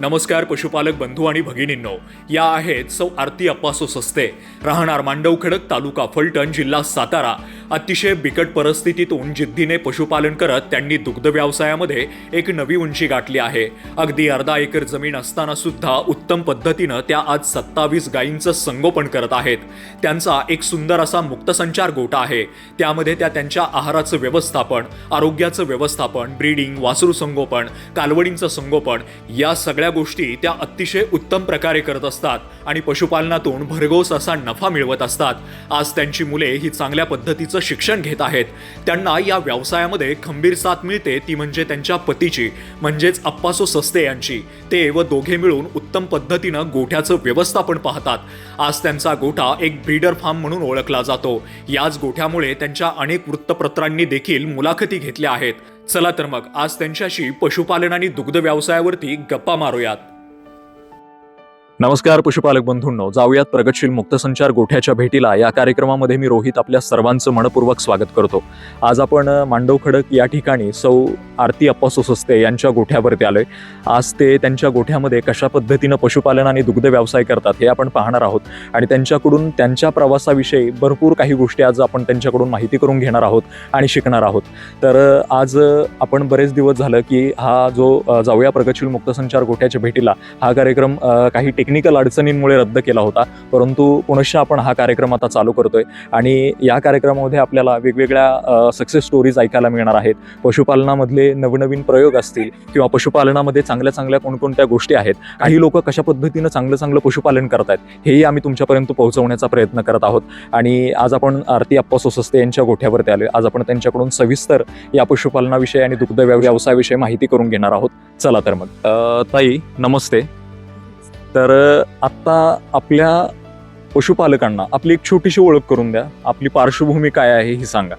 नमस्कार पशुपालक बंधू आणि भगिनींनो या आहेत सौ आरती अप्पासो सस्ते. राहणार मांडव खडक तालुका फलटण जिल्हा सातारा. अतिशय बिकट परिस्थितीतून जिद्दीने पशुपालन करत त्यांनी दुग्ध व्यवसायामध्ये एक नवी उंची गाठली आहे. अगदी अर्धा एकर जमीन असताना सुद्धा उत्तम पद्धतीनं त्या आज सत्तावीस गायींचं संगोपन करत आहेत. त्यांचा एक सुंदर असा मुक्तसंचार गोटा आहे. त्यामध्ये त्या त्यांच्या आहाराचं व्यवस्थापन आरोग्याचं व्यवस्थापन ब्रीडिंग वासरू संगोपन कालवडींचं संगोपन या सगळ्या गोष्टी त्या अतिशय उत्तम प्रकारे करत असतात आणि पशुपालनातून भरघोस असा नफा मिळवत असतात. आज त्यांची मुले ही चांगल्या पद्धतीचं शिक्षण घेत आहेत. त्यांना या व्यवसायामध्ये खंबीर साथ मिळते ती म्हणजे त्यांच्या पतीची म्हणजेच अप्पासो सस्ते यांची. ते व दोघे मिळून उत्तम पद्धतीनं गोठ्याचं व्यवस्थापन पाहतात. आज त्यांचा गोठा एक ब्रीडर फार्म म्हणून ओळखला जातो. याच गोठ्यामुळे त्यांच्या अनेक वृत्तपत्रांनी देखील मुलाखती घेतल्या आहेत. चला तर मग आज त्यांच्याशी पशुपालन आणि दुग्ध व्यवसायावरती गप्पा मारूयात. नमस्कार पशुपालक बंधूंनो. जाऊयात प्रगतशील मुक्तसंचार गोठ्याच्या भेटीला. या कार्यक्रमामध्ये मी रोहित आपल्या सर्वांचं मनपूर्वक स्वागत करतो. आज आपण मांडवखडक मांडव खडक या ठिकाणी सौ आरती अप्पासो सस्ते यांच्या गोठ्यावरती आलोय. आज ते त्यांच्या गोठ्यामध्ये कशा पद्धतीनं पशुपालन आणि दुग्ध व्यवसाय करतात हे आपण पाहणार आहोत. आणि त्यांच्याकडून त्यांच्या प्रवासाविषयी भरपूर काही गोष्टी आज आपण त्यांच्याकडून माहिती करून घेणार आहोत आणि शिकणार आहोत. तर आज आपण बरेच दिवस झालं की हा जो जाऊया प्रगतशील मुक्तसंचार गोठ्याच्या भेटीला हा कार्यक्रम काही टेक टेक्निकल अडचणींमुळे रद्द केला होता. परंतु पुनश्च आपण हा कार्यक्रम आता चालू करतोय. आणि या कार्यक्रमामध्ये आपल्याला वेगवेगळ्या सक्सेस स्टोरीज ऐकायला मिळणार आहेत. पशुपालनामधले नवनवीन प्रयोग असतील किंवा पशुपालनामध्ये चांगल्या चांगल्या कोणकोणत्या गोष्टी आहेत. काही लोक कशा पद्धतीनं चांगलं चांगलं पशुपालन करत आहेत हेही आम्ही तुमच्यापर्यंत पोहोचवण्याचा प्रयत्न करत आहोत. आणि आज आपण आरती अप्पा सोसस्ते यांच्या गोठ्यावरती आले आज आपण त्यांच्याकडून सविस्तर या पशुपालनाविषयी आणि दुग्ध व्यवसायाविषयी माहिती करून घेणार आहोत. चला तर मग. ताई नमस्ते. तर आत्ता आपल्या पशुपालकांना आपली एक छोटीशी ओळख करून द्या. आपली पार्श्वभूमी काय आहे ही सांगा.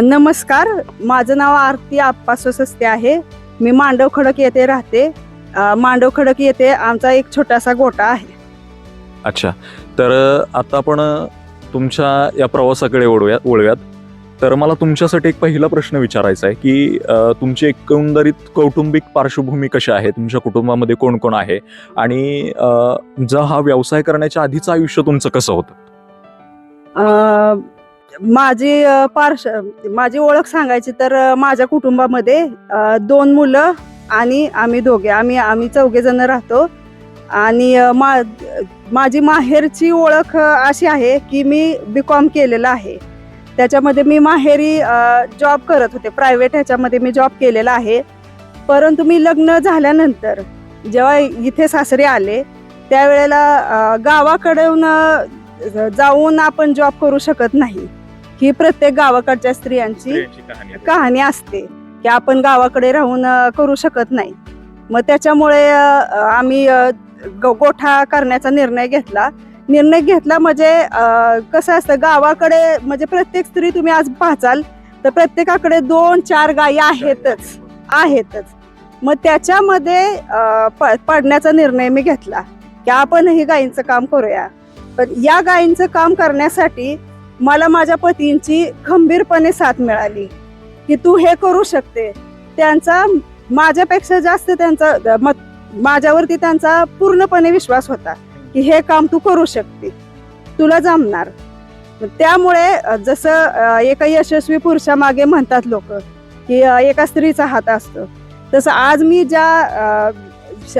नमस्कार. माझं नाव आरती आप्पा सस्ते आहे. मी मांडव खडक येथे राहते. मांडव खडक येथे आमचा एक छोटासा गोटा आहे. अच्छा. तर आता आपण तुमच्या या प्रवासाकडे वळूया वळूयात. तर मला तुमच्यासाठी एक पहिला प्रश्न विचारायचा आहे की तुमची एकंदरीत कौटुंबिक पार्श्वभूमी कशी आहे? तुमच्या कुटुंबामध्ये कोण कोण आहे? आणि जर हा व्यवसाय करण्याच्या आधीचं आयुष्य तुमचं कसं होतं? माझी पार्श माझी ओळख सांगायची तर माझ्या कुटुंबामध्ये दोन मुलं आणि आम्ही दोघे. आम्ही आम्ही चौघे जण राहतो. आणि मा माझी माहेरची ओळख अशी आहे की मी बी कॉम केलेलं आहे. त्याच्यामध्ये मी माहेरी जॉब करत होते. प्रायव्हेट ह्याच्यामध्ये मी जॉब केलेला आहे. परंतु मी लग्न झाल्यानंतर जेव्हा इथे सासरे आले त्यावेळेला गावाकडून जाऊन आपण जॉब करू शकत नाही. ही प्रत्येक गावाकडच्या स्त्रियांची कहाणी असते. की आपण गावाकडे राहून करू शकत नाही. मग त्याच्यामुळे आम्ही गोठा करण्याचा निर्णय घेतला. निर्णय घेतला म्हणजे कसं असतं गावाकडे म्हणजे प्रत्येक स्त्री तुम्ही आज पाहचाल तर प्रत्येकाकडे दोन चार गायी आहेतच आहेतच. मग त्याच्यामध्ये प- पडण्याचा निर्णय मी घेतला की आपण ही गायींचं काम करूया. पण या गायींचं काम करण्यासाठी मला माझ्या पतींची खंबीरपणे साथ मिळाली की तू हे करू शकते. त्यांचा माझ्यापेक्षा जास्त त्यांचा माझ्यावरती त्यांचा पूर्णपणे विश्वास होता. की हे काम तू करू शकते. तुला जमणार. त्यामुळे जसं एका यशस्वी पुरुषामागे म्हणतात लोक की एका स्त्रीचा हात असतो. तसं आज मी ज्या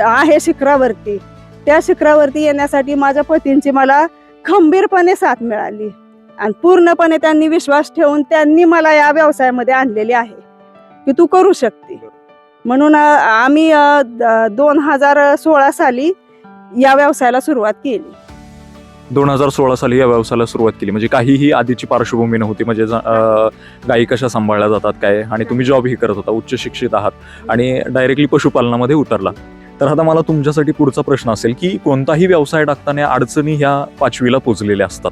आहे शिखरावरती त्या शिखरावरती येण्यासाठी माझ्या पतींची मला खंबीरपणे साथ मिळाली. आणि पूर्णपणे त्यांनी विश्वास ठेवून त्यांनी मला या व्यवसायामध्ये आणलेली आहे की तू करू शकते. म्हणून आम्ही दोन हजार सोळा साली या व्यवसायाला सुरुवात केली. दोन हजार सोळा साली या व्यवसायाला सुरुवात केली. म्हणजे काहीही आधीची पार्श्वभूमी नव्हती. म्हणजे जा अ, गायी कशा सांभाळल्या जातात काय? आणि तुम्ही जॉबही करत होता. उच्च शिक्षित आहात. आणि डायरेक्टली पशुपालनामध्ये उतरला. तर आता मला तुमच्यासाठी पुढचा प्रश्न असेल की कोणताही व्यवसाय टाकताना अडचणी ह्या पाचवीला पोचलेल्या असतात.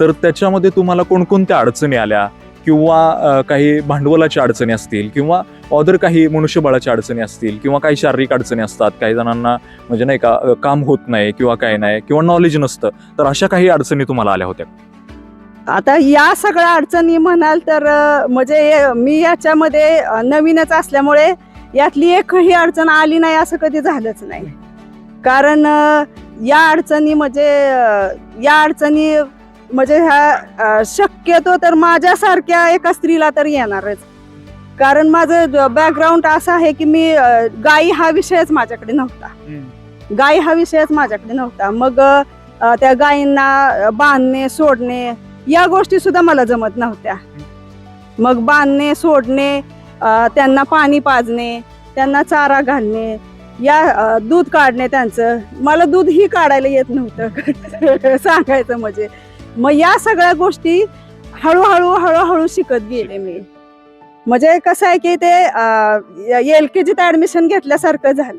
तर त्याच्यामध्ये तुम्हाला कोणकोणत्या अडचणी आल्या? किंवा काही भांडवलाच्या अडचणी असतील किंवा ऑदर काही मनुष्यबळाच्या अडचणी असतील किंवा काही शारीरिक अडचणी असतात काही जणांना म्हणजे नाही का काम होत नाही किंवा काय नाही किंवा नॉलेज नसतं तर अशा काही अडचणी तुम्हाला आल्या होत्या? आता या सगळ्या अडचणी म्हणाल तर म्हणजे हे- मी याच्यामध्ये नवीनच असल्यामुळे यातली एकही अडचण आली नाही असं कधी झालंच नाही. कारण या अडचणी म्हणजे या अडचणी म्हणजे ह्या शक्यतो तर माझ्यासारख्या एका स्त्रीला तर येणारच. कारण माझं बॅकग्राऊंड असं आहे की मी गायी हा विषयच माझ्याकडे नव्हता. गाय हा विषयच माझ्याकडे नव्हता. मग त्या गायींना बांधणे सोडणे या गोष्टी सुद्धा मला जमत नव्हत्या. मग बांधणे सोडणे त्यांना पाणी पाजणे त्यांना चारा घालणे या दूध काढणे त्यांचं. मला दूध ही काढायला येत नव्हतं. सांगायचं म्हणजे. मग या सगळ्या गोष्टी हळूहळू हळूहळू शिकत गेले मी. म्हणजे कसं आहे की ते एल के जीत ऍडमिशन घेतल्यासारखं झालं.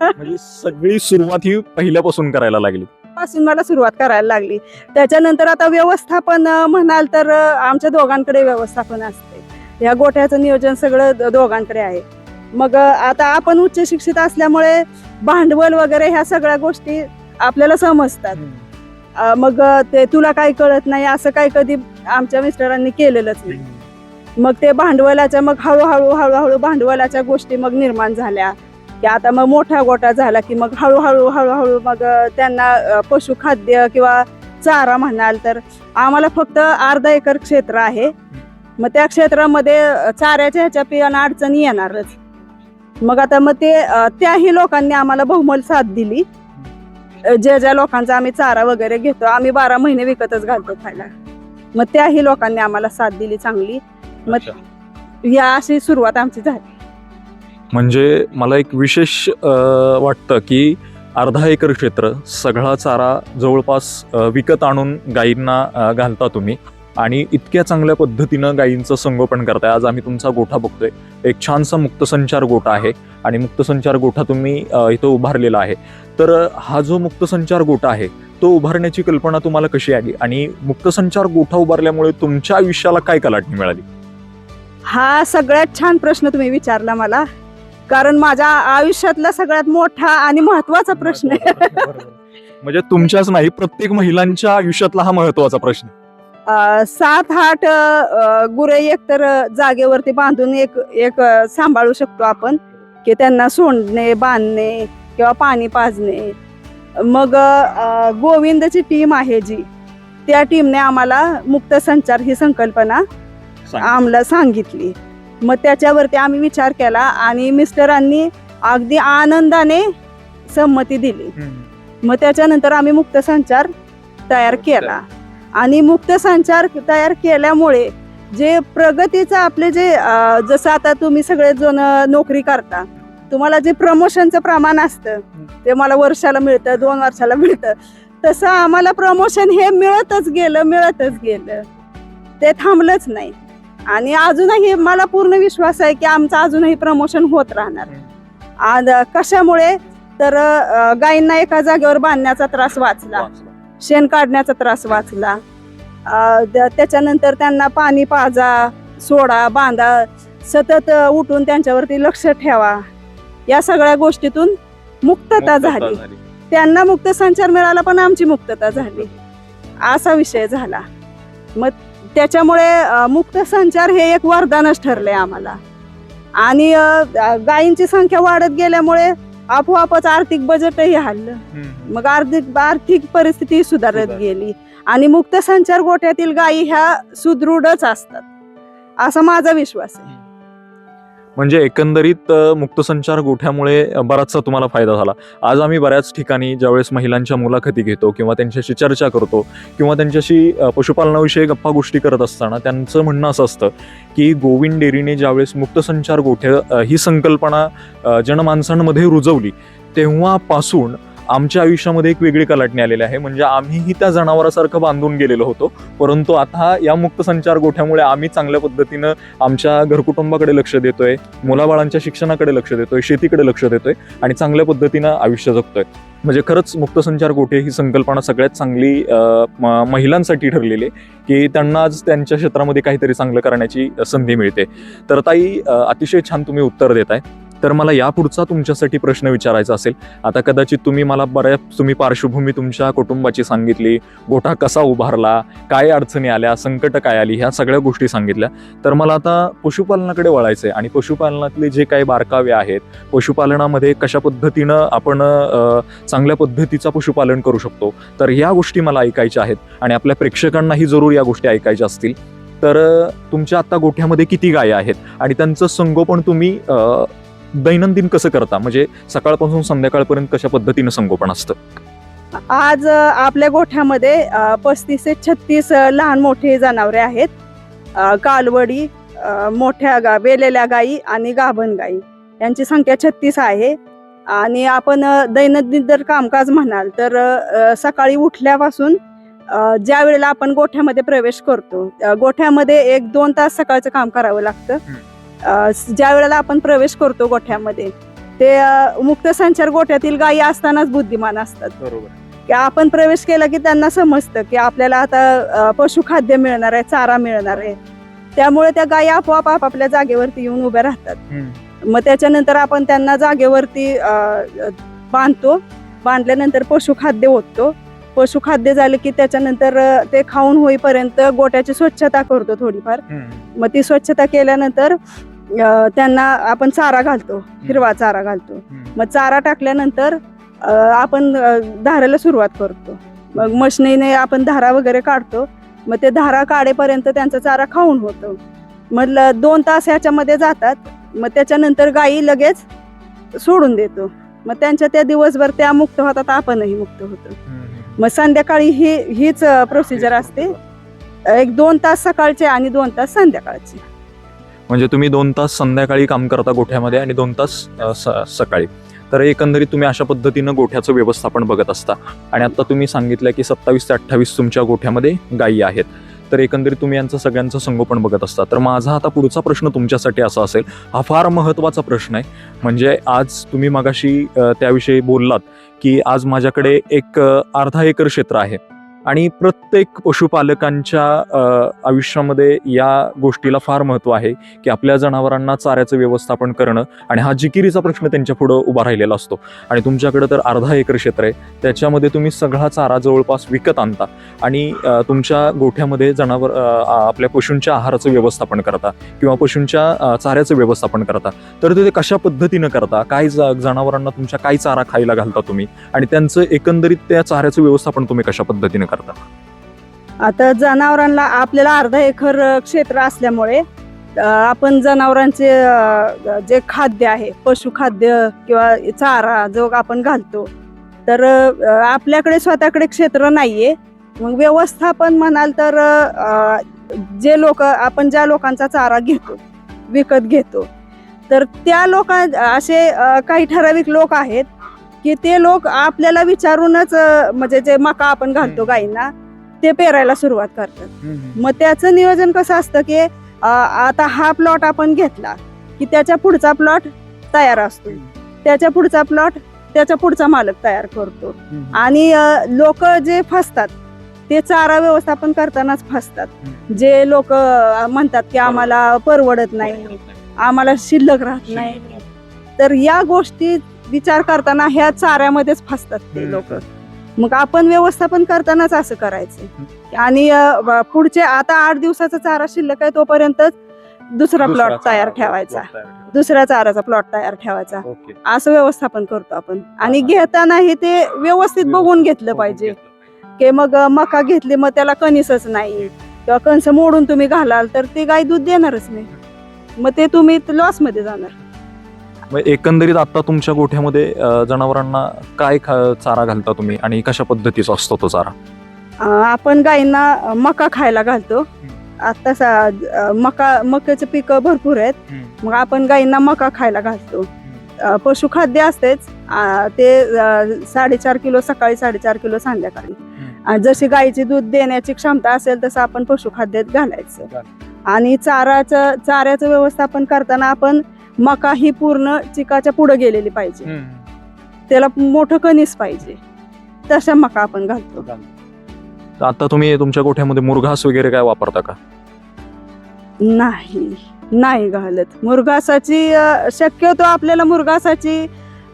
म्हणजे सगळी सुरुवात ही पहिल्यापासून करायला लागली. पासून मला सुरुवात करायला लागली. त्याच्यानंतर आता व्यवस्थापन म्हणाल तर आमच्या दोघांकडे व्यवस्थापन असते. या गोठ्याचं नियोजन सगळं दोघांकडे आहे. मग आता आपण उच्च शिक्षित असल्यामुळे भांडवल वगैरे ह्या सगळ्या गोष्टी आपल्याला समजतात. मग ते तुला काही कळत नाही असं काही कधी आमच्या मिस्टरांनी केलेलंच नाही. मग ते भांडवलाच्या मग हळूहळू हळूहळू भांडवलाच्या गोष्टी मग निर्माण झाल्या. की आता मग मोठा गोटा झाला की मग हळूहळू हळूहळू मग त्यांना पशुखाद्य किंवा चारा म्हणाल तर आम्हाला फक्त अर्धा एकर क्षेत्र आहे. मग त्या क्षेत्रामध्ये चाऱ्याच्या ह्याच्या पियानं अडचणी येणारच. मग आता मग ते त्याही लोकांनी आम्हाला बहुमल साथ दिली. ज्या ज्या लोकांचा आम्ही चारा वगैरे घेतो आम्ही बारा महिने विकतच घालतो खायला. मग त्याही लोकांनी आम्हाला साथ दिली चांगली. मग. या अशी सुरुवात आमची झाली. म्हणजे मला एक विशेष वाटतं की अर्धा एकर क्षेत्र सगळा चारा जवळपास विकत आणून गायींना घालता तुम्ही. आणि इतक्या चांगल्या पद्धतीनं गायींचं संगोपन करताय. आज आम्ही तुमचा गोठा बघतोय. एक छानसा मुक्तसंचार गोठा आहे. आणि मुक्तसंचार गोठा तुम्ही इथं उभारलेला आहे. तर हा जो मुक्तसंचार गोठा आहे तो उभारण्याची कल्पना तुम्हाला कशी आली? आणि मुक्तसंचार गोठा उभारल्यामुळे तुमच्या आयुष्याला काय कलाटणी मिळाली? हा सगळ्यात छान प्रश्न तुम्ही विचारला मला. कारण माझ्या आयुष्यातला सगळ्यात मोठा आणि महत्त्वाचा प्रश्न आहे. म्हणजे तुमच्याच नाही प्रत्येक महिलांच्या आयुष्यातला हा महत्त्वाचा प्रश्न सात आठ गुरे एकतर जागेवरती बांधून एक एक सांभाळू शकतो आपण. की त्यांना सोडणे बांधणे किंवा पाणी पाजणे. मग गोविंदची टीम आहे जी त्या टीमने आम्हाला मुक्त संचार ही संकल्पना आम्हाला सांगितली. मग त्याच्यावरती आम्ही विचार केला आणि मिस्टरांनी अगदी आनंदाने संमती दिली. मग त्याच्यानंतर आम्ही मुक्त संचार तयार केला. आणि मुक्त संचार तयार केल्यामुळे जे प्रगतीचं आपले जे जसं आता तुम्ही सगळे जण नोकरी करता तुम्हाला जे प्रमोशनचं प्रमाण असतं ते मला वर्षाला मिळतं दोन वर्षाला मिळतं. तसं आम्हाला प्रमोशन हे मिळतच गेलं मिळतच गेलं. ते थांबलंच नाही. आणि अजूनही मला पूर्ण विश्वास आहे की आमचं अजूनही प्रमोशन होत राहणार. आज कशामुळे? तर गायींना एका जागेवर बांधण्याचा त्रास वाचला. शेण काढण्याचा त्रास वाचला. त्याच्यानंतर त्यांना पाणी पाजा सोडा बांधा सतत उठून त्यांच्यावरती लक्ष ठेवा. या सगळ्या गोष्टीतून मुक्तता झाली. त्यांना मुक्त संचार मिळाला पण आमची मुक्तता झाली. असा विषय झाला. मग त्याच्यामुळे मुक्त संचार हे एक वरदानच ठरलंय आम्हाला. आणि गायींची संख्या वाढत गेल्यामुळे आपोआपच आर्थिक बजेटही हल्लं. मग आर्थिक आर्थिक परिस्थिती सुधारत. गेली. आणि मुक्त संचार गोठ्यातील गायी ह्या सुदृढच असतात. असा माझा विश्वास आहे. म्हणजे एकंदरीत मुक्तसंचार गोठ्यामुळे बराचसा तुम्हाला फायदा झाला. आज आम्ही बऱ्याच ठिकाणी ज्यावेळेस महिलांच्या मुलाखती घेतो किंवा त्यांच्याशी चर्चा करतो किंवा त्यांच्याशी पशुपालनाविषयी गप्पा गोष्टी करत असताना त्यांचं म्हणणं असं असतं की गोविंद डेअरीने ज्यावेळेस मुक्तसंचार गोठ्या ही संकल्पना जनमानसांमध्ये रुजवली तेव्हापासून आमच्या आयुष्यामध्ये एक वेगळी कलाटणी आलेली आहे. म्हणजे आम्हीही त्या जनावरासारखं बांधून गेलेलो होतो. परंतु आता या मुक्तसंचार गोठ्यामुळे आम्ही चांगल्या पद्धतीनं आमच्या घरकुटुंबाकडे लक्ष देतोय मुलाबाळांच्या शिक्षणाकडे लक्ष देतोय शेतीकडे लक्ष देतोय आणि चांगल्या पद्धतीनं आयुष्य जगतोय. म्हणजे खरंच मुक्तसंचार गोठे ही संकल्पना सगळ्यात चांगली म- महिलांसाठी ठरलेली आहे की त्यांना आज त्यांच्या क्षेत्रामध्ये काहीतरी चांगलं करण्याची संधी मिळते. तर ताई अतिशय छान तुम्ही उत्तर देत आहे तर मला यापुढचा तुमच्यासाठी प्रश्न विचारायचा असेल. आता कदाचित तुम्ही मला बऱ्याच तुम्ही पार्श्वभूमी तुमच्या कुटुंबाची सांगितली गोठा कसा उभारला काय अडचणी आल्या संकट काय आली ह्या सगळ्या गोष्टी सांगितल्या. तर मला आता पशुपालनाकडे वळायचं आहे आणि पशुपालनातले जे काही बारकावे आहेत पशुपालनामध्ये कशा पद्धतीनं आपण चांगल्या पद्धतीचा पशुपालन करू शकतो तर ह्या गोष्टी मला ऐकायच्या आहेत आणि आपल्या प्रेक्षकांनाही जरूर या गोष्टी ऐकायच्या असतील. तर तुमच्या आत्ता गोठ्यामध्ये किती गायी आहेत आणि त्यांचं संगोपन तुम्ही दैनंदिन कसं करता? म्हणजे सकाळपासून संध्याकाळपर्यंत कशा पद्धतीनं संगोपन असतं? आज आपल्या गोठ्यामध्ये पस्तीस ते छत्तीस लहान मोठे जनावरे आहेत. कालवडी मोठ्या गा बेलेल्या गायी आणि गाभण गायी. यांची संख्या छत्तीस आहे. आणि आपण दैनंदिन जर कामकाज म्हणाल तर सकाळी उठल्यापासून ज्या वेळेला आपण गोठ्यामध्ये प्रवेश करतो गोठ्यामध्ये एक दोन तास सकाळचं काम करावं लागतं. ज्या वेळेला आपण प्रवेश करतो गोठ्यामध्ये ते मुक्त संचार गोठ्यातील गायी असतानाच बुद्धिमान असतात. बरोबर. की आपण प्रवेश केला की त्यांना समजतं की आपल्याला आता पशुखाद्य मिळणार आहे चारा मिळणार आहे. त्यामुळे त्या गायी आपोआप आपापल्या जागेवरती येऊन उभ्या राहतात. मग त्याच्यानंतर आपण त्यांना जागेवरती बांधतो. बांधल्यानंतर पशुखाद्य ओततो. पशुखाद्य झालं की त्याच्यानंतर ते खाऊन होईपर्यंत गोट्याची स्वच्छता करतो थोडीफार. मग ती स्वच्छता केल्यानंतर त्यांना आपण चारा घालतो हिरवा चारा घालतो. मग चारा टाकल्यानंतर आपण अ, धारायला सुरुवात करतो. मग मशनीने आपण धारा वगैरे काढतो. मग ते धारा काढेपर्यंत त्यांचा चारा खाऊन होतो. मग दोन तास ह्याच्यामध्ये जातात. मग त्याच्यानंतर गायी लगेच सोडून देतो. मग त्यांच्या त्या दिवसभर त्या मुक्त होतात आपणही मुक्त होतो. मग संध्याकाळी ही हीच प्रोसिजर असते. एक दोन तास सकाळचे आणि दोन तास संध्याकाळचे. म्हणजे तुम्ही दोन तास संध्याकाळी काम करता गोठ्यामध्ये आणि दोन तास स- सकाळी. तर एकंदरीत तुम्ही अशा पद्धतीनं गोठ्याचं व्यवस्थापन बघत असता. आणि आता तुम्ही सांगितलं की सत्तावीस ते अठ्ठावीस तुमच्या गोठ्यामध्ये गायी आहेत. तर एकंदरीत तुम्ही यांचं सगळ्यांचं संगोपन बघत असता. तर माझा आता पुढचा प्रश्न तुमच्यासाठी असा असेल. हा फार महत्त्वाचा प्रश्न आहे. म्हणजे आज तुम्ही मगाशी त्याविषयी बोललात की आज माझ्याकडे एक अर्धा एकर क्षेत्र आहे. आणि प्रत्येक पशुपालकांच्या आयुष्यामध्ये या गोष्टीला फार महत्त्व आहे की आपल्या जनावरांना चाऱ्याचं व्यवस्थापन करणं आणि हा जिकिरीचा प्रश्न त्यांच्या पुढं उभा राहिलेला असतो. आणि तुमच्याकडे तर अर्धा एकर क्षेत्र आहे. त्याच्यामध्ये तुम्ही सगळा चारा जवळपास विकत आणता आणि तुमच्या गोठ्यामध्ये जनावर आपल्या पशूंच्या आहाराचं व्यवस्थापन करता किंवा पशूंच्या चाऱ्याचं व्यवस्थापन करता. तर ते कशा पद्धतीनं करता? काय जनावरांना तुमच्या काय चारा खायला घालता तुम्ही? आणि त्यांचं एकंदरीत त्या चाऱ्याचं व्यवस्थापन तुम्ही कशा पद्धतीनं करता. आता जनावरांना आपल्याला अर्धा एकर क्षेत्र असल्यामुळे अ, आपण जनावरांचे अ, जे खाद्य आहे पशुखाद्य किंवा चारा जो आपण घालतो तर अ, आपल्याकडे स्वतःकडे क्षेत्र नाहीये. मग व्यवस्थापन म्हणाल तर अ, जे लोक आपण ज्या लोकांचा चारा घेतो विकत घेतो. तर त्या लोक असे अ, काही ठराविक लोक आहेत की ते लोक आपल्याला विचारूनच अ, म्हणजे जे मका आपण घालतो. गायींना ते पेरायला सुरुवात करतात. मग त्याचं नियोजन कसं असतं की अ, आता हा प्लॉट आपण घेतला की त्याच्या पुढचा प्लॉट तयार असतो. त्याच्या पुढचा प्लॉट त्याच्या पुढचा मालक तयार करतो. आणि लोक जे फसतात ते चारा व्यवस्थापन करतानाच फसतात. जे लोक म्हणतात की आम्हाला परवडत नाही आम्हाला शिल्लक राहत नाही. तर या गोष्टी विचार करताना ह्या चाऱ्यामध्येच फसतात ते. लोक. मग आपण व्यवस्थापन करतानाच असं करायचं. आणि पुढचे आता आठ दिवसाचा चारा शिल्लक आहे तोपर्यंत दुसरा प्लॉट तयार ठेवायचा. दुसऱ्या चाराचा प्लॉट तयार ठेवायचा. असं व्यवस्थापन करतो आपण. आणि घेतानाही ते व्यवस्थित बघून घेतलं पाहिजे. की मग मका घेतली मग त्याला कणीसच नाही. किंवा कणस मोडून तुम्ही घालाल तर ते गाय दूध देणारच नाही. मग ते तुम्ही लॉसमध्ये जाणार. मग एकंदरीत आता तुमच्या गोठ्यामध्ये अ, जनावरांना काय खा- चारा घालता तुम्ही आणि कशा पद्धतीचा असतो तो चारा? अ, आपण गायींना अ, मका खायला घालतो. आता सा- अ, मका मक्याचे पिकं भरपूर आहेत. मग आपण गायींना मका खायला घालतो. अ, पशुखाद्य असतेच. अ, ते अ, साडेचार किलो सकाळी साडेचार किलो संध्याकाळी. अ, जशी गायीची दूध देण्याची क्षमता असेल तसं आपण पशुखाद्यात घालायचं. आणि चाराचं चाऱ्याचं व्यवस्थापन करताना आपण मका ही पूर्ण चिकाच्या पुढे गेलेली पाहिजे. त्याला मोठं कणीस पाहिजे. तशा मका आपण घालतो. तर आता तुम्ही तुमच्या गोठ्यामध्ये मुरघास वगैरे काय वापरता का? नाही नाही घालत. मुरघासाची अ, शक्यतो आपल्याला मुरघासाची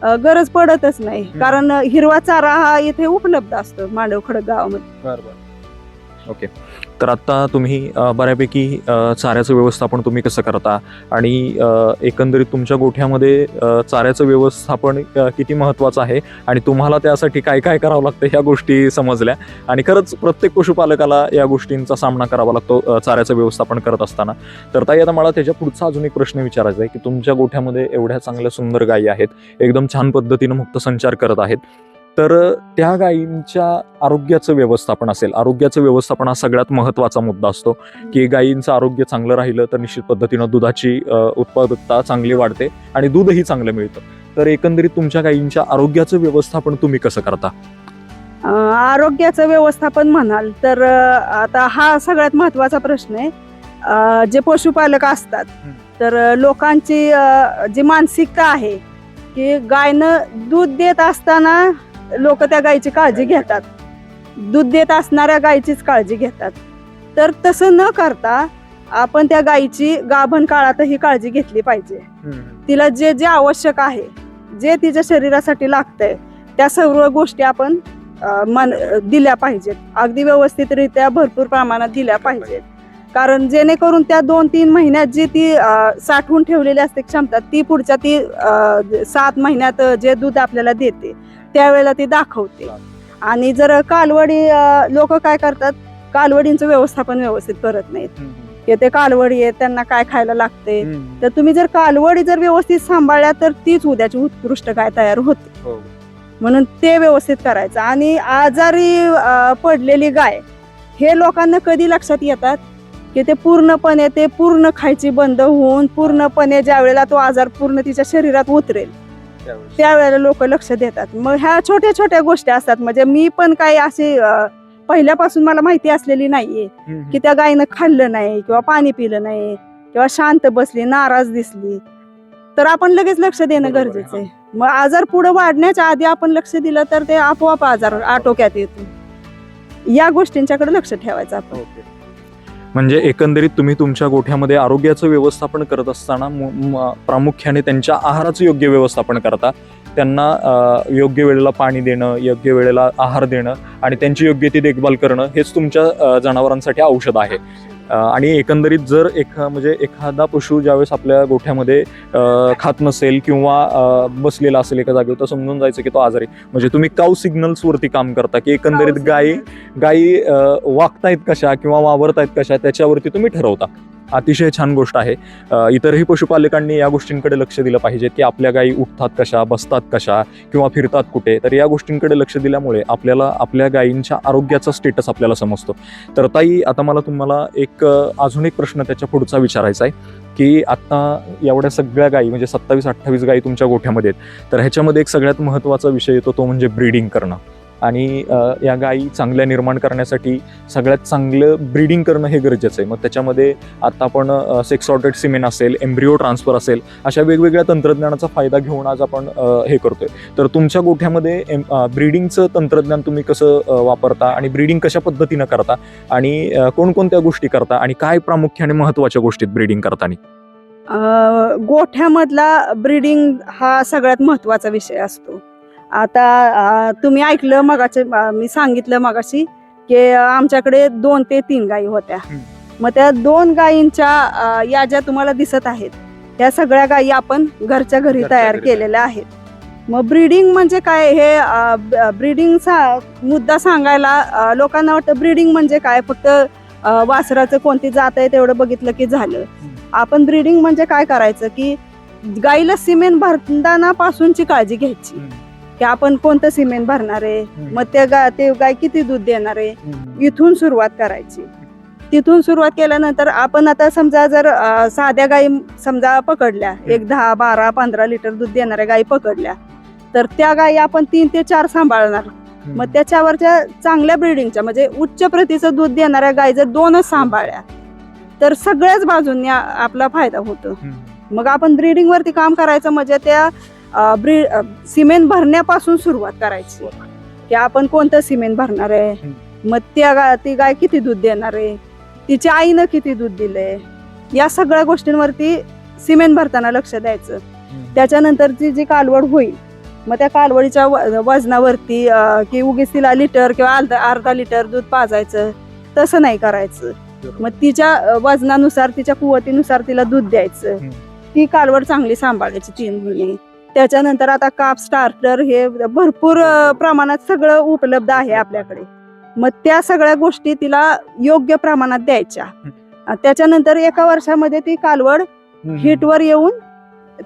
अ, गरज पडतच नाही. कारण हिरवा चारा हा इथे उपलब्ध असतो मांडव खडक गावामध्ये ओके. तर आत्ता तुम्ही बऱ्यापैकी चाऱ्याचं व्यवस्थापन तुम्ही कसं करता? आणि एकंदरीत तुमच्या गोठ्यामध्ये चाऱ्याचं व्यवस्थापन किती महत्त्वाचं आहे? आणि तुम्हाला त्यासाठी काय काय करावं लागतं ह्या गोष्टी समजल्या. आणि खरंच प्रत्येक पशुपालकाला या गोष्टींचा सामना करावा लागतो चाऱ्याचं व्यवस्थापन करत असताना. तर ताई आता मला त्याच्या पुढचा अजून एक प्रश्न विचारायचा आहे की तुमच्या गोठ्यामध्ये एवढ्या चांगल्या सुंदर गायी आहेत एकदम छान पद्धतीनं मुक्त संचार करत आहेत. तर त्या गायींच्या आरोग्याचं व्यवस्थापन असेल. आरोग्याचं व्यवस्थापन हा सगळ्यात महत्त्वाचा मुद्दा असतो. की गायींचं आरोग्य चांगलं राहिलं तर निश्चित पद्धतीनं दुधाची उत्पादकता चांगली वाढते आणि दूधही चांगलं मिळतं. तर एकंदरीत तुमच्या गायींच्या आरोग्याचं व्यवस्थापन तुम्ही कसं करता? आरोग्याचं व्यवस्थापन म्हणाल तर आता हा सगळ्यात महत्त्वाचा प्रश्न आहे. जे पशुपालक असतात. तर लोकांची जी मानसिकता आहे की गायनं दूध देत असताना लोक त्या गायीची काळजी घेतात. दूध देत असणाऱ्या गायीचीच काळजी घेतात. तर तसं न करता आपण त्या गायीची गाभण काळातही काळजी घेतली पाहिजे. तिला जे जे आवश्यक आहे जे तिच्या शरीरासाठी लागतंय त्या सर्व गोष्टी आपण मन दिल्या पाहिजेत. अगदी व्यवस्थितरित्या भरपूर प्रमाणात दिल्या पाहिजेत. कारण जेणेकरून त्या दोन तीन महिन्यात जी ती साठवून ठेवलेली असते क्षमता ती पुढच्या ती सात महिन्यात जे दूध आपल्याला देते त्यावेळेला ती दाखवते. आणि जर कालवडी लोक काय करतात कालवडींचं व्यवस्थापन व्यवस्थित करत नाहीत. की ते कालवडी आहे त्यांना काय खायला लागते तर तुम्ही जर कालवडी जर व्यवस्थित सांभाळल्या तर तीच उद्याची उत्कृष्ट काय तयार होते. हो. म्हणून ते व्यवस्थित करायचं. आणि आजारी पडलेली गाय हे लोकांना कधी लक्षात येतात? की ते पूर्णपणे ते पूर्ण खायची बंद होऊन पूर्णपणे ज्या वेळेला तो आजार पूर्ण तिच्या शरीरात उतरेल त्यावेळेला लोक लक्ष देतात. मग ह्या छोट्या छोट्या गोष्टी असतात. म्हणजे मी पण काही अशी अं, पहिल्यापासून मला माहिती असलेली नाहीये की त्या गायीनं खाल्लं नाही किंवा पाणी पिलं नाही किंवा शांत बसली नाराज दिसली. तर आपण लगेच लक्ष देणं गरजेचं आहे. मग आजार पुढे वाढण्याच्या आधी आपण लक्ष दिलं तर ते आपोआप आजार आटोक्यात येतो या गोष्टींच्याकडे लक्ष ठेवायचं आपण. म्हणजे एकंदरीत तुम्ही तुमच्या गोठ्यामध्ये आरोग्याचं व्यवस्थापन करत असताना प्रामुख्याने त्यांच्या आहाराचं योग्य व्यवस्थापन करता. त्यांना योग्य वेळेला पाणी देणं योग्य वेळेला आहार देणं आणि त्यांची योग्य ती देखभाल करणं हेच तुमच्या जनावरांसाठी औषध आहे. आणि एकंदरीत जर एक म्हणजे एखादा पशु ज्यावेळेस आपल्या गोठ्यामध्ये खात नसेल किंवा बसलेला असेल एका जागेवर तर समजून जायचं की तो आजारी म्हणजे तुम्ही काऊ सिग्नल्स वरती काम करता की एकंदरीत गायी गायी वागतायत कशा किंवा वावरतायत कशा त्याच्यावरती तुम्ही ठरवता? अतिशय छान गोष्ट आहे. इतरही पशुपालकांनी या गोष्टींकडे लक्ष दिलं पाहिजे की आपल्या गायी उठतात कशा बसतात कशा किंवा फिरतात कुठे. तर या गोष्टींकडे लक्ष दिल्यामुळे आपल्याला आपल्या गायींच्या आरोग्याचा स्टेटस आपल्याला समजतो. तर ताई आता मला तुम्हाला एक अजून एक प्रश्न त्याच्या पुढचा विचारायचा आहे की आत्ता एवढ्या सगळ्या गायी म्हणजे सत्तावीस अठ्ठावीस गायी तुमच्या गोठ्यामध्ये आहेत. तर ह्याच्यामध्ये एक सगळ्यात महत्त्वाचा विषय येतो तो म्हणजे ब्रीडिंग करणं. आणि या गायी चांगल्या निर्माण करण्यासाठी सगळ्यात चांगलं ब्रीडिंग करणं हे गरजेचं आहे. मग त्याच्यामध्ये आता आपण सेक्स ऑर्डेड सिमेन असेल एम्ब्रिओ ट्रान्सफर असेल अशा वेगवेगळ्या तंत्रज्ञानाचा फायदा घेऊन आज आपण हे करतोय. तर तुमच्या गोठ्यामध्ये एम ब्रीडिंगचं तंत्रज्ञान तुम्ही कसं वापरता आणि ब्रीडिंग कशा पद्धतीनं करता आणि कोणकोणत्या गोष्टी करता आणि काय प्रामुख्याने महत्त्वाच्या गोष्टीत ब्रीडिंग करताना गोठ्यामधला ब्रीडिंग हा सगळ्यात महत्त्वाचा विषय असतो. आता तुम्ही ऐकलं मगाचे मी सांगितलं मगाशी की आमच्याकडे दोन ते तीन गायी होत्या. मग त्या दोन गायींच्या या ज्या तुम्हाला दिसत आहेत त्या सगळ्या गायी आपण घरच्या घरी तयार केलेल्या आहेत. मग ब्रीडिंग म्हणजे काय हे ब्रीडिंगचा मुद्दा सांगायला लोकांना वाटतं ब्रीडिंग म्हणजे काय? फक्त वासराचं कोणती जात आहे तेवढं बघितलं की झालं. आपण ब्रीडिंग म्हणजे काय करायचं की गाईला सिमेंट भरताना पासूनची काळजी घ्यायची. की आपण कोणतं सिमेंट भरणार आहे? मग त्या गा ते गाय किती दूध देणार आहे? इथून सुरुवात करायची. तिथून सुरुवात केल्यानंतर आपण आता समजा जर साध्या गायी समजा पकडल्या एक दहा बारा पंधरा लिटर दूध देणाऱ्या गायी पकडल्या तर त्या गायी आपण तीन ते चार सांभाळणार. मग त्याच्यावरच्या चांगल्या ब्रिडिंगच्या म्हणजे उच्च प्रतीचं दूध देणाऱ्या गायी जर दोनच सांभाळल्या तर सगळ्याच बाजूंनी आपला फायदा होतो. मग आपण ब्रीडिंग वरती काम करायचं म्हणजे त्या ब्री सिमेंट भरण्यापासून सुरुवात करायची. की आपण कोणतं सिमेंट भरणार आहे? मग त्या गा ती गाय किती दूध देणार आहे? तिच्या आईनं किती दूध दिलंय? या सगळ्या गोष्टींवरती सिमेंट भरताना लक्ष द्यायचं. त्याच्यानंतरची जी कालवड होईल मग त्या कालवडीच्या वजनावरती की उगीच तिला लिटर किंवा अर्धा अर्धा लिटर दूध पाजायचं तसं नाही करायचं. मग तिच्या वजनानुसार तिच्या कुवतीनुसार तिला दूध द्यायचं. ती कालवड चांगली सांभाळायची तीन महिने. त्याच्यानंतर आता काप स्टार्टर हे भरपूर प्रमाणात सगळं उपलब्ध आहे आपल्याकडे. मग त्या सगळ्या गोष्टी तिला योग्य प्रमाणात द्यायच्या. त्याच्यानंतर एका वर्षामध्ये ती कालवड हिटवर येऊन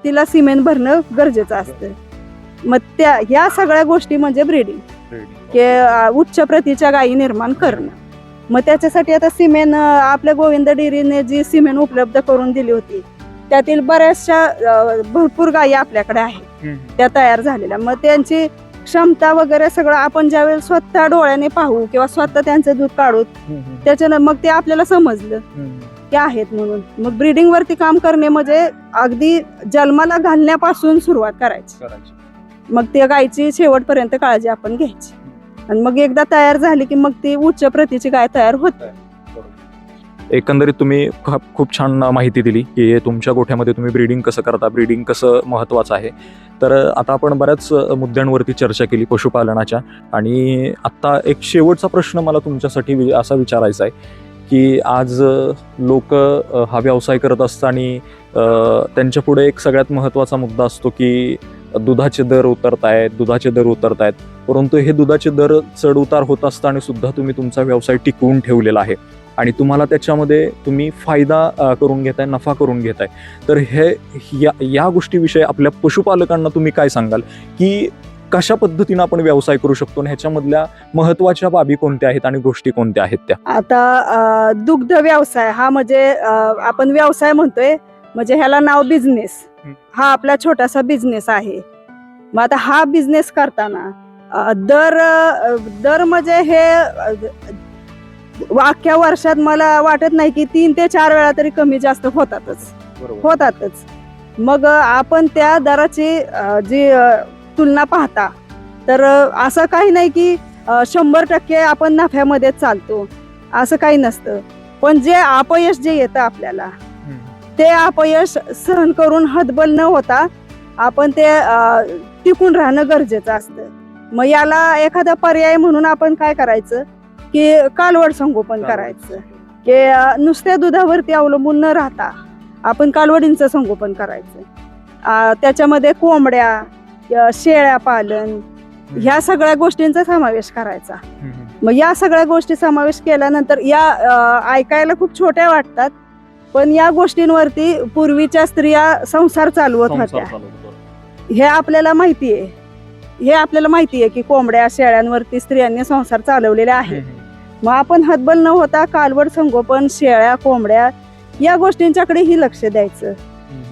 तिला सिमेंट भरणं गरजेचं असतं. मग त्या ह्या सगळ्या गोष्टी म्हणजे ब्रीडिंग की उच्च प्रतीच्या गायी निर्माण करणं. मग त्याच्यासाठी आता सिमेंट आपल्या गोविंद डेअरीने जी सिमेंट उपलब्ध करून दिली होती त्यातील बऱ्याचशा भरपूर गायी आपल्याकडे आहेत. त्या तयार झालेल्या. मग त्यांची क्षमता वगैरे सगळं आपण ज्यावेळेस स्वतः डोळ्याने पाहू किंवा स्वतः त्यांचं दूध काढू त्याच्यानं मग ते आपल्याला समजलं ते आहेत म्हणून. मग ब्रीडिंग वरती काम करणे म्हणजे अगदी जन्माला घालण्यापासून सुरुवात करायची. मग त्या गायची शेवटपर्यंत काळजी आपण घ्यायची. आणि मग एकदा तयार झाली की मग ती उच्च प्रतीची गाय तयार होते. एकंदरीत तुम्ही ख- खूप छान माहिती दिली की तुमच्या गोठ्यामध्ये तुम्ही ब्रीडिंग कसं करता ब्रीडिंग कसं महत्त्वाचं आहे. तर आता आपण बऱ्याच मुद्द्यांवरती चर्चा केली पशुपालनाच्या आणि आत्ता एक शेवटचा प्रश्न मला तुमच्यासाठी वि- असा विचारायचा आहे की आज लोक हा व्यवसाय करत असताना त्यांच्या पुढे एक सगळ्यात महत्त्वाचा मुद्दा असतो की दुधाचे दर उतरत आहेत दुधाचे दर उतरत आहेत परंतु हे दुधाचे दर चढ उतार होत असताना सुद्धा तुम्ही तुमचा व्यवसाय टिकवून ठेवलेला आहे. आणि तुम्हाला त्याच्यामध्ये तुम्ही फायदा करून घेताय नफा करून घेताय. तर हे या या गोष्टीविषयी आपल्या पशुपालकांना तुम्ही काय सांगाल? की कशा पद्धतीनं आपण व्यवसाय करू शकतो आणि ह्याच्यामधल्या महत्त्वाच्या बाबी कोणत्या आहेत आणि गोष्टी कोणत्या आहेत त्या? आता दुग्ध व्यवसाय हा म्हणजे आपण व्यवसाय म्हणतोय म्हणजे ह्याला नाव बिझनेस हं. आपला छोटासा बिझनेस आहे. मग आता हा बिझनेस करताना दर दर म्हणजे हे अख्ख्या वर्षात मला वाटत नाही की तीन ते चार वेळा तरी कमी जास्त होतातच. होतातच. मग आपण त्या दराची जी तुलना पाहता तर असं काही नाही की शंभर टक्के आपण नफ्यामध्ये चालतो. असं काही नसतं. पण जे अपयश जे येतं आपल्याला ते अपयश सहन करून हतबल न होता आपण ते टिकून राहणं गरजेचं असतं. मग याला एखादा पर्याय म्हणून आपण काय करायचं? की कालवड संगोपन करायचं. की नुसत्या दुधावरती अवलंबून न राहता आपण कालवडींचं संगोपन करायचं. त्याच्यामध्ये कोंबड्या शेळ्या पालन ह्या सगळ्या गोष्टींचा समावेश करायचा. मग या सगळ्या गोष्टी समावेश केल्यानंतर या ऐकायला खूप छोट्या वाटतात पण या गोष्टींवरती पूर्वीच्या स्त्रिया संसार चालवत होत्या. हे आपल्याला माहिती आहे. हे आपल्याला माहिती आहे की कोंबड्या शेळ्यांवरती स्त्रियांनी संसार चालवलेले आहे. मग आपण हतबल न होता कालवड संगोपन शेळ्या कोंबड्या या गोष्टींच्याकडे ही लक्ष द्यायचं.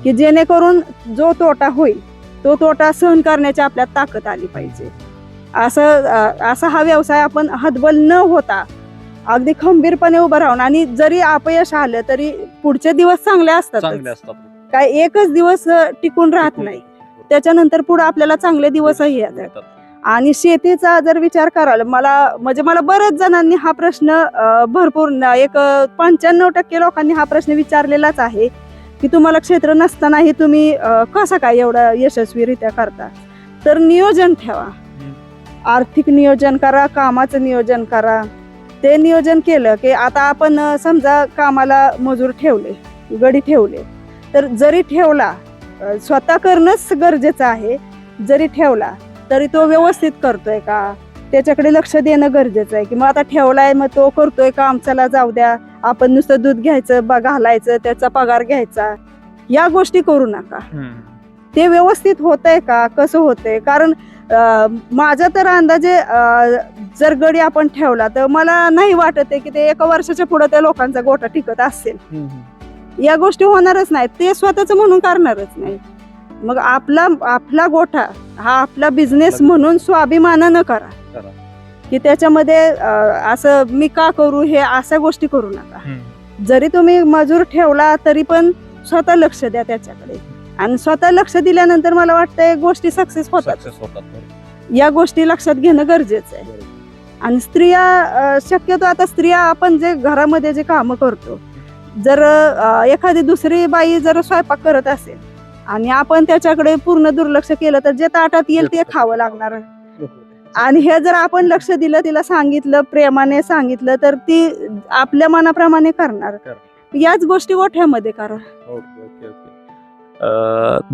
की जेणेकरून जो तोटा होईल तो तोटा सहन करण्याची आपल्यात ताकद आली पाहिजे. असं असा हा व्यवसाय आपण हतबल न होता अगदी खंबीरपणे उभं राहून आणि जरी अपयश आलं तरी पुढचे दिवस चांगले असतात. काय एकच दिवस टिकून राहत नाही. त्याच्यानंतर पुढे आपल्याला चांगले दिवसही येतात. आणि शेतीचा जर विचार कराल मला म्हणजे मला बऱ्याच जणांनी हा प्रश्न भरपूर एक पंच्याण्णव टक्के लोकांनी हा प्रश्न विचारलेलाच आहे की तुम्हाला क्षेत्र नसतानाही तुम्ही कसं काय एवढं यशस्वीरित्या करता? तर नियोजन ठेवा. आर्थिक नियोजन करा कामाचं नियोजन करा. ते नियोजन केलं की आता आपण समजा कामाला मजूर ठेवले गडी ठेवले तर जरी ठेवला स्वतः करणंच गरजेचं आहे जरी ठेवला तरी तो व्यवस्थित करतोय का? त्याच्याकडे लक्ष देणं गरजेचं आहे. की मग आता ठेवलाय मग तो करतोय का? आमच्याला जाऊ द्या. आपण नुसतं दूध घ्यायचं बा घालायचं त्याचा पगार घ्यायचा. या गोष्टी करू नका. ते व्यवस्थित होतंय का? कसं होतंय? कारण माझा तर अंदाजे जर गडी आपण ठेवला तर मला नाही वाटत आहे की ते एका वर्षाच्या पुढे त्या लोकांचा गोठा टिकत असेल. या गोष्टी होणारच नाही ते स्वतःच म्हणून करणारच नाही. मग आपला आपला गोठा हा आपला बिझनेस म्हणून स्वाभिमानानं करा. करा. की त्याच्यामध्ये असं मी का करू हे अशा गोष्टी करू नका. जरी तुम्ही मजूर ठेवला तरी पण स्वतः लक्ष द्या त्याच्याकडे. आणि स्वतः लक्ष दिल्यानंतर मला वाटतंय गोष्टी सक्सेस होतात. या गोष्टी लक्षात घेणं गरजेचं आहे. आणि स्त्रिया शक्यतो आता स्त्रिया आपण जे घरामध्ये जे कामं करतो जर एखादी दुसरी बाई जर स्वयंपाक करत असेल आणि आपण त्याच्याकडे पूर्ण दुर्लक्ष केलं तर जे ताटात येईल ते खावं लागणार. आणि हे जर आपण लक्ष दिलं तिला सांगितलं प्रेमाने सांगितलं तर ती आपल्या मनाप्रमाणे करणार. याच गोष्टी गोठ्यामध्ये करा.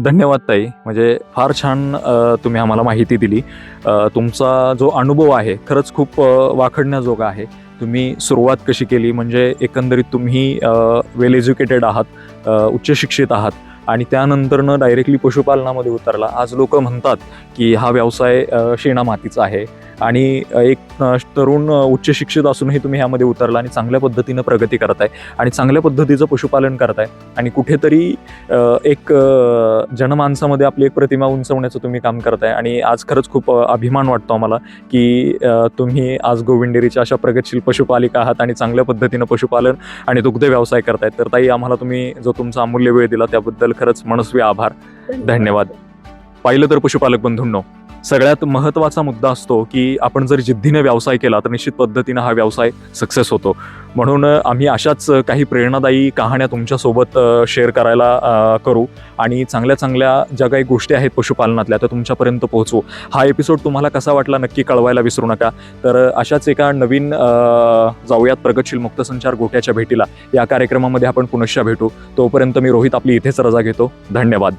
धन्यवाद ताई. म्हणजे फार छान तुम्ही आम्हाला माहिती दिली. तुमचा जो अनुभव आहे खरंच खूप वाखडण्याजोगा आहे. तुम्ही सुरुवात कशी केली? म्हणजे एकंदरीत तुम्ही वेल एज्युकेटेड आहात उच्च शिक्षित आहात. आणि त्यानंतरनं डायरेक्टली पशुपालनामध्ये उतरला. आज लोक म्हणतात की हा व्यवसाय शेणा मातीचा आहे. आणि एक तरुण उच्च शिक्षित असूनही तुम्ही ह्यामध्ये उतरला आणि चांगल्या पद्धतीनं प्रगती करताय आणि चांगल्या पद्धतीचं पशुपालन करताय आणि कुठेतरी एक जनमानसामध्ये आपली एक प्रतिमा उंचवण्याचं तुम्ही काम करताय आणि आज खरंच खूप अभिमान वाटतो आम्हाला की तुम्ही आज गोविंदेरीच्या अशा प्रगतशील पशुपालिका आहात आणि चांगल्या पद्धतीनं पशुपालन आणि दुग्ध व्यवसाय करतायत तर ताई आम्हाला तुम्ही जो तुमचा अमूल्य वेळ दिला त्याबद्दल खरंच मनस्वी आभार. धन्यवाद. पाहिलं तर पशुपालक बंधूंनो सगळ्यात महत्त्वाचा मुद्दा असतो की आपण जर जिद्दीने व्यवसाय केला तर निश्चित पद्धतीनं हा व्यवसाय सक्सेस होतो. म्हणून आम्ही अशाच काही प्रेरणादायी कहाण्या तुमच्यासोबत शेअर करायला करू. आणि चांगल्या चांगल्या ज्या काही गोष्टी आहेत पशुपालनातल्या त्या तुमच्यापर्यंत पोहोचवू हा एपिसोड तुम्हाला कसा वाटला नक्की कळवायला विसरू नका. तर अशाच एका नवीन जाऊयात प्रगतशील मुक्तसंचार गोट्याच्या भेटीला. या कार्यक्रमामध्ये आपण पुनश्च भेटू. तोपर्यंत मी रोहित आपली इथेच रजा घेतो. धन्यवाद.